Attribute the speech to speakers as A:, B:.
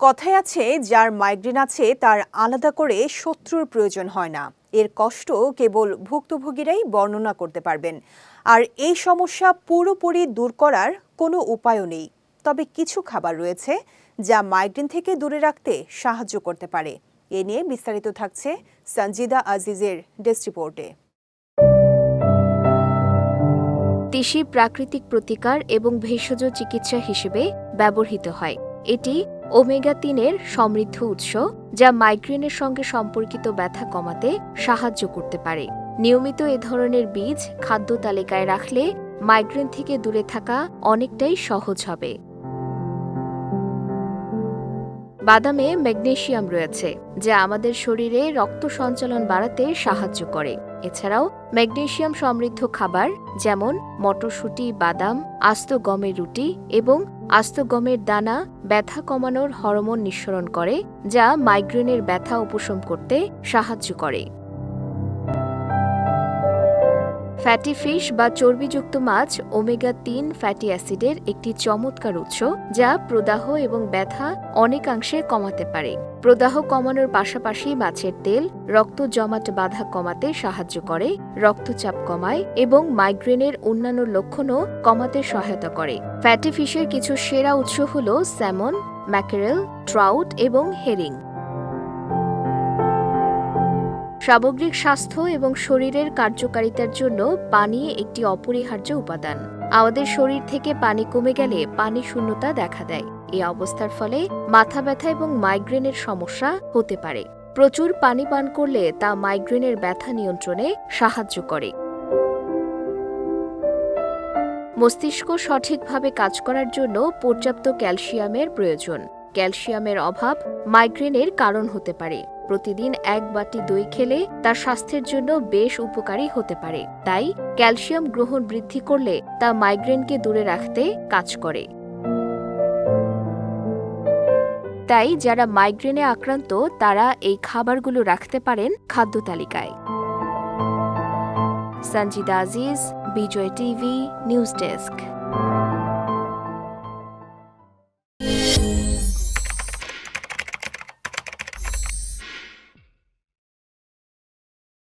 A: কথায় আছে, যার মাইগ্রেন আছে, তার আলাদা করে শত্রুর প্রয়োজন হয় না। এর কষ্ট কেবল ভুক্তভোগীরাই বর্ণনা করতে পারবেন। আর এই সমস্যা পুরোপুরি দূর করার কোনো উপায়ও নেই। তবে কিছু খাবার রয়েছে, যা মাইগ্রেন থেকে দূরে রাখতে সাহায্য করতে পারে। এ নিয়ে বিস্তারিত থাকছে সঞ্জিদা আজিজের ডেস্ক রিপোর্টে।
B: তিসি প্রাকৃতিক প্রতিকার এবং ভেষজ চিকিৎসা হিসেবে ব্যবহৃত হয়। এটি ওমেগা তিনের সমৃদ্ধ উৎস, যা মাইগ্রেনের সঙ্গে সম্পর্কিত ব্যথা কমাতে সাহায্য করতে পারে। নিয়মিত এ ধরনের বীজ খাদ্য তালিকায় রাখলে মাইগ্রেন থেকে দূরে থাকা অনেকটাই সহজ হবে। বাদামে ম্যাগনেশিয়াম রয়েছে, যা আমাদের শরীরে রক্ত সঞ্চালন বাড়াতে সাহায্য করে। এছাড়াও, ম্যাগনেশিয়াম সমৃদ্ধ খাবার যেমন মটরশুঁটি, বাদাম, আস্ত গমের রুটি এবং আস্ত গমের দানা ব্যথা কমানোর হরমোন নিঃসরণ করে, যা মাইগ্রেনের ব্যথা উপশম করতে সাহায্য করে। ফ্যাটি ফিশ বা চর্বিযুক্ত মাছ ওমেগা তিন ফ্যাটি অ্যাসিডের একটি চমৎকার উৎস, যা প্রদাহ এবং ব্যথা অনেকাংশে কমাতে পারে। প্রদাহ কমানোর পাশাপাশি মাছের তেল, রক্ত জমাট বাধা কমাতে সাহায্য করে, রক্তচাপ কমায় এবং মাইগ্রেনের অন্যান্য লক্ষণও কমাতে সহায়তা করে। ফ্যাটি ফিশের কিছু সেরা উৎস হল স্যামন ম্যাকেরেল ট্রাউট এবং হেরিং সামগ্রিক স্বাস্থ্য এবং শরীরের কার্যকারিতার জন্য পানি একটি অপরিহার্য উপাদান। আমাদের শরীর থেকে পানি কমে গেলে পানি শূন্যতা দেখা দেয়। এই অবস্থার ফলে মাথা ব্যথা এবং মাইগ্রেনের সমস্যা হতে পারে। প্রচুর পানি পান করলে তা মাইগ্রেনের ব্যথা নিয়ন্ত্রণে সাহায্য করে। মস্তিষ্ক সঠিকভাবে কাজ করার জন্য পর্যাপ্ত ক্যালসিয়ামের প্রয়োজন। ক্যালসিয়ামের অভাব মাইগ্রেনের কারণ হতে পারে। প্রতিদিন এক বাটি দই খেলে তার স্বাস্থ্যের জন্য বেশ উপকারী হতে পারে। তাই ক্যালসিয়াম গ্রহণ বৃদ্ধি করলে তা মাইগ্রেনকে দূরে রাখতে কাজ করে। তাই যারা মাইগ্রেনে আক্রান্ত, তারা এই খাবারগুলো রাখতে পারেন খাদ্য তালিকায়। Sanjida Aziz, Bijoy TV, news desk.